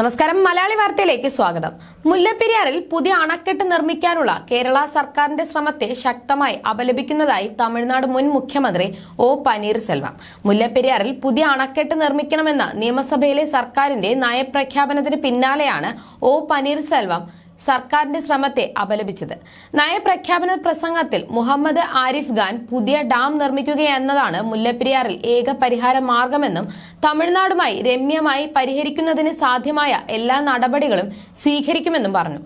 നമസ്കാരം. മലയാളി വാർത്തയിലേക്ക് സ്വാഗതം. മുല്ലപ്പെരിയാറിൽ പുതിയ അണക്കെട്ട് നിർമ്മിക്കാനുള്ള കേരള സർക്കാരിന്റെ ശ്രമത്തെ ശക്തമായി അപലപിക്കുന്നതായി തമിഴ്നാട് മുൻ മുഖ്യമന്ത്രി ഒ പനീർസെൽവം. മുല്ലപ്പെരിയാറിൽ പുതിയ അണക്കെട്ട് നിർമ്മിക്കണമെന്ന നിയമസഭയിലെ സർക്കാരിന്റെ നയപ്രഖ്യാപനത്തിന് പിന്നാലെയാണ് ഒ പനീർസെൽവം സർക്കാരിന്റെ ശ്രമത്തെ അപലപിച്ചത്. നയപ്രഖ്യാപന പ്രസംഗത്തിൽ മുഹമ്മദ് ആരിഫ് ഖാൻ പുതിയ ഡാം നിർമ്മിക്കുകയെന്നതാണ് മുല്ലപ്പെരിയാറിൽ ഏക പരിഹാര മാർഗമെന്നും തമിഴ്നാടുമായി രമ്യമായി പരിഹരിക്കുന്നതിന് സാധ്യമായ എല്ലാ നടപടികളും സ്വീകരിക്കുമെന്നും പറഞ്ഞു.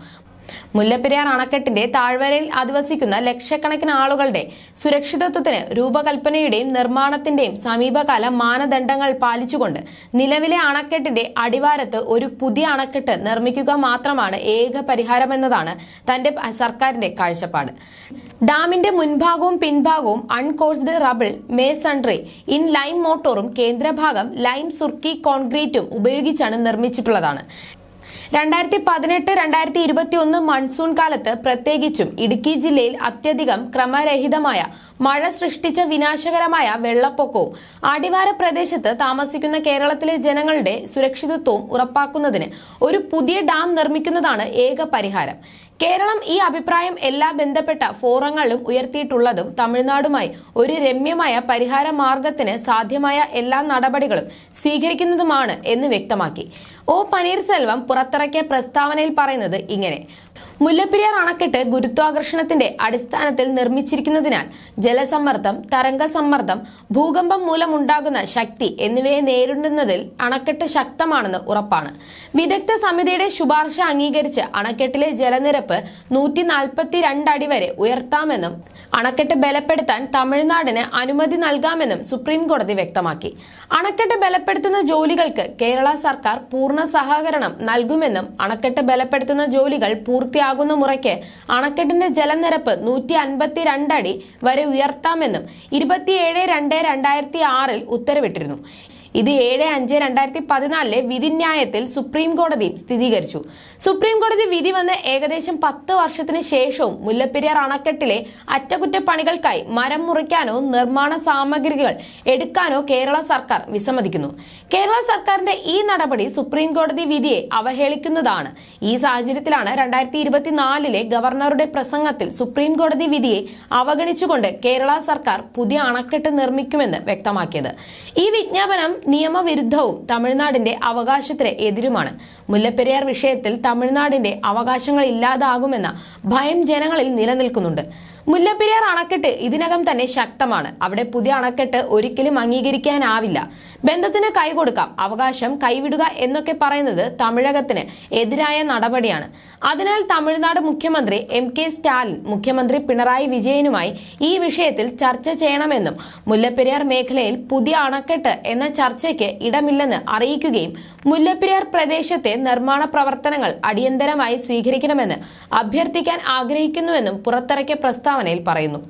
മുല്ലപ്പെരിയാർ അണക്കെട്ടിന്റെ താഴ്വരയിൽ അധിവസിക്കുന്ന ലക്ഷക്കണക്കിന് ആളുകളുടെ സുരക്ഷിതത്വത്തിന് രൂപകൽപ്പനയുടെയും നിർമ്മാണത്തിന്റെയും സമീപകാല മാനദണ്ഡങ്ങൾ പാലിച്ചുകൊണ്ട് നിലവിലെ അണക്കെട്ടിന്റെ അടിവാരത്ത് ഒരു പുതിയ അണക്കെട്ട് നിർമ്മിക്കുക മാത്രമാണ് ഏക പരിഹാരമെന്നതാണ് തന്റെ സർക്കാരിന്റെ കാഴ്ചപ്പാട്. ഡാമിന്റെ മുൻഭാഗവും പിൻഭാഗവും uncoursed rubble masonry in lime മോട്ടോറും കേന്ദ്രഭാഗം ലൈം സുർക്കി കോൺക്രീറ്റും ഉപയോഗിച്ചാണ് നിർമ്മിച്ചിട്ടുള്ളതാണ്. രണ്ടായിരത്തി പതിനെട്ട് രണ്ടായിരത്തി ഇരുപത്തി ഒന്ന് മൺസൂൺ കാലത്ത് പ്രത്യേകിച്ചും ഇടുക്കി ജില്ലയിൽ അത്യധികം ക്രമരഹിതമായ മഴ സൃഷ്ടിച്ച വിനാശകരമായ വെള്ളപ്പൊക്കവും അടിവാര പ്രദേശത്ത് താമസിക്കുന്ന കേരളത്തിലെ ജനങ്ങളുടെ സുരക്ഷിതത്വവും ഉറപ്പാക്കുന്നതിന് ഒരു പുതിയ ഡാം നിർമ്മിക്കുന്നതാണ് ഏക പരിഹാരം. കേരളം ഈ അഭിപ്രായം എല്ലാ ബന്ധപ്പെട്ട ഫോറങ്ങളിലും ഉയർത്തിയിട്ടുള്ളതും തമിഴ്നാടുമായി ഒരു രമ്യമായ പരിഹാര മാർഗത്തിന് സാധ്യമായ എല്ലാ നടപടികളും സ്വീകരിക്കുന്നതുമാണ് എന്ന് വ്യക്തമാക്കി. ഒ. പനീർസെൽവം പുറത്തിറക്കിയ പ്രസ്താവനയിൽ പറയുന്നത് ഇങ്ങനെ. മുല്ലപ്പെരിയാർ അണക്കെട്ട് ഗുരുത്വാകർഷണത്തിന്റെ അടിസ്ഥാനത്തിൽ നിർമ്മിച്ചിരിക്കുന്നതിനാൽ ജലസമ്മർദ്ദം തരംഗസമ്മർദ്ദം ഭൂകമ്പം മൂലമുണ്ടാകുന്ന ശക്തി എന്നിവയെ നേരിടുന്നതിൽ അണക്കെട്ട് ശക്തമാണെന്ന് ഉറപ്പാണ്. വിദഗ്ധ സമിതിയുടെ ശുപാർശ അംഗീകരിച്ച് അണക്കെട്ടിലെ ജലനിരപ്പ് നൂറ്റി നാൽപ്പത്തി വരെ ഉയർത്താമെന്നും അണക്കെട്ട് ബലപ്പെടുത്താൻ തമിഴ്നാടിന് അനുമതി നൽകാമെന്നും സുപ്രീം കോടതി വ്യക്തമാക്കി. അണക്കെട്ട് ബലപ്പെടുത്തുന്ന ജോലികൾക്ക് കേരള സർക്കാർ പൂർണ സഹകരണം നൽകുമെന്നും അണക്കെട്ട് ബലപ്പെടുത്തുന്ന ജോലികൾ പൂർത്തിയാകുന്ന മുറയ്ക്ക് അണക്കെട്ടിന്റെ ജലനിരപ്പ് നൂറ്റി അൻപത്തി അടി വരെ ഉയർത്താമെന്നും ഇരുപത്തിയേഴ് രണ്ട് രണ്ടായിരത്തി ആറിൽ ഉത്തരവിട്ടിരുന്നു. ഇത് ഏഴ് അഞ്ച് രണ്ടായിരത്തി പതിനാലിലെ വിധിന്യായത്തിൽ സുപ്രീം കോടതി സ്ഥിരീകരിച്ചു. സുപ്രീം കോടതി വിധി വന്ന് ഏകദേശം പത്ത് വർഷത്തിന് ശേഷവും മുല്ലപ്പെരിയാർ അണക്കെട്ടിലെ അറ്റകുറ്റപ്പണികൾക്കായി മരം മുറിക്കാനോ നിർമ്മാണ സാമഗ്രികൾ എടുക്കാനോ കേരള സർക്കാർ വിസമ്മതിക്കുന്നു. കേരള സർക്കാരിന്റെ ഈ നടപടി സുപ്രീം കോടതി വിധിയെ അവഹേളിക്കുന്നതാണ്. ഈ സാഹചര്യത്തിലാണ് രണ്ടായിരത്തി ഇരുപത്തിനാലിലെ ഗവർണറുടെ പ്രസംഗത്തിൽ സുപ്രീം കോടതി വിധിയെ അവഗണിച്ചുകൊണ്ട് കേരള സർക്കാർ പുതിയ അണക്കെട്ട് നിർമ്മിക്കുമെന്ന് വ്യക്തമാക്കിയത്. ഈ വിജ്ഞാപനം നിയമവിരുദ്ധവും തമിഴ്നാടിന്റെ അവകാശത്തിന് എതിരുമാണ്. മുല്ലപ്പെരിയാർ വിഷയത്തിൽ തമിഴ്നാടിന്റെ അവകാശങ്ങൾ ഇല്ലാതാകുമെന്ന ഭയം ജനങ്ങളിൽ നിലനിൽക്കുന്നുണ്ട്. മുല്ലപ്പെരിയാർ അണക്കെട്ട് ഇതിനകം തന്നെ ശക്തമാണ്. അവിടെ പുതിയ അണക്കെട്ട് ഒരിക്കലും അംഗീകരിക്കാനാവില്ല. ബന്ധത്തിന് കൈകൊടുക്കാം അവകാശം കൈവിടുക എന്നൊക്കെ പറയുന്നത് തമിഴകത്തിന് എതിരായ നടപടിയാണ്. അതിനാൽ തമിഴ്നാട് മുഖ്യമന്ത്രി എം കെ സ്റ്റാലിൻ മുഖ്യമന്ത്രി പിണറായി വിജയനുമായി ഈ വിഷയത്തിൽ ചർച്ച ചെയ്യണമെന്നും മുല്ലപ്പെരിയാർ മേഖലയിൽ പുതിയ അണക്കെട്ട് എന്ന ചർച്ചയ്ക്ക് ഇടമില്ലെന്ന് അറിയിക്കുകയും മുല്ലപ്പെരിയാർ പ്രദേശത്തെ നിർമ്മാണ പ്രവർത്തനങ്ങൾ അടിയന്തരമായി സ്വീകരിക്കണമെന്ന് അഭ്യർത്ഥിക്കാൻ ആഗ്രഹിക്കുന്നുവെന്നും പുറത്തിറക്കിയ പ്രസ്താവനയിൽ പറയുന്നു.